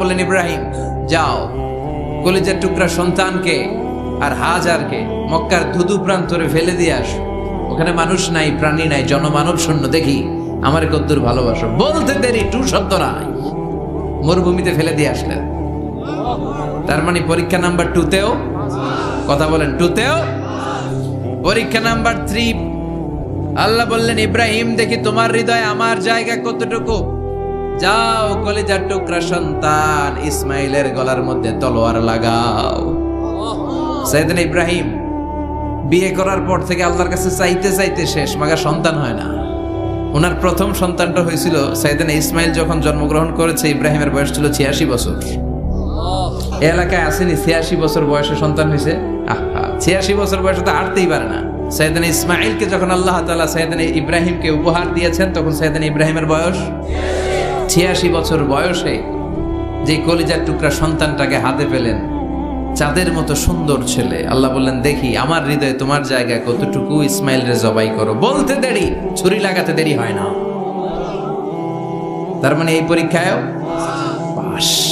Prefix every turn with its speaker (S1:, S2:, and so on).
S1: বললেন, ইব্রাহিম, যাও। কলিজার টুকরা সন্তানকে আর হাজারকে মক্কার ধুধু প্রান্তরে ফেলে দিয়ে আস। ওখানে মানুষ নাই, প্রাণী নাই, জনমানব শূন্য দেখি, আমার কদ্দুর ভালোবাসো। বলতে দেরি, টু শব্দ নাই। মরুভূমিতে ফেলে দিয়ে আসলেন। তার মানে পরীক্ষা নাম্বার টুতেও কথা বলেন টুতেও পরীক্ষা নাম্বার থ্রি আল্লাহ বললেন, ইব্রাহিম, দেখি তোমার হৃদয় আমার জায়গা কতটুকু? যাও, কলিজার টুকরা সন্তান, ইসমাইলের গলার মধ্যে তলোয়ার লাগাও। সাইদিন ইব্রাহিম, বিয়ে করার পর থেকে আল্লাহর কাছে চাইতে চাইতে শেষ, মাগা সন্তান হয় না। ওনার প্রথম সন্তানটা হয়েছিল সাইদিন ইসমাইল, যখন জন্মগ্রহণ করেছে, ইব্রাহিমের বয়স ছিল ছিয়াশি বছর। এলাকায় আসেনি, ছিয়াশি বছর বয়সে সন্তান হয়েছে। আহা, ছিয়াশি বছর বয়সে তো হাঁটতেই পারে না। সৈয়দান ইসমাইলকে যখন আল্লাহ তালা সৈয়দান ইব্রাহিমকে উপহার দিয়েছেন, তখন সৈয়দান ইব্রাহিমের বয়স ছিয়াশি বছর বয়সে যে কলিজার টুকরা সন্তানটাকে হাতে পেলেন, চাঁদের মতো সুন্দর ছেলে। আল্লাহ বললেন, দেখি, আমার হৃদয়ে তোমার জায়গায় কতটুকু ইসমাইল রে জবাই করো। বলতে দেরি, ছুরি লাগাতে দেরি হয় না। তার মানে এই পরীক্ষায় পাশ।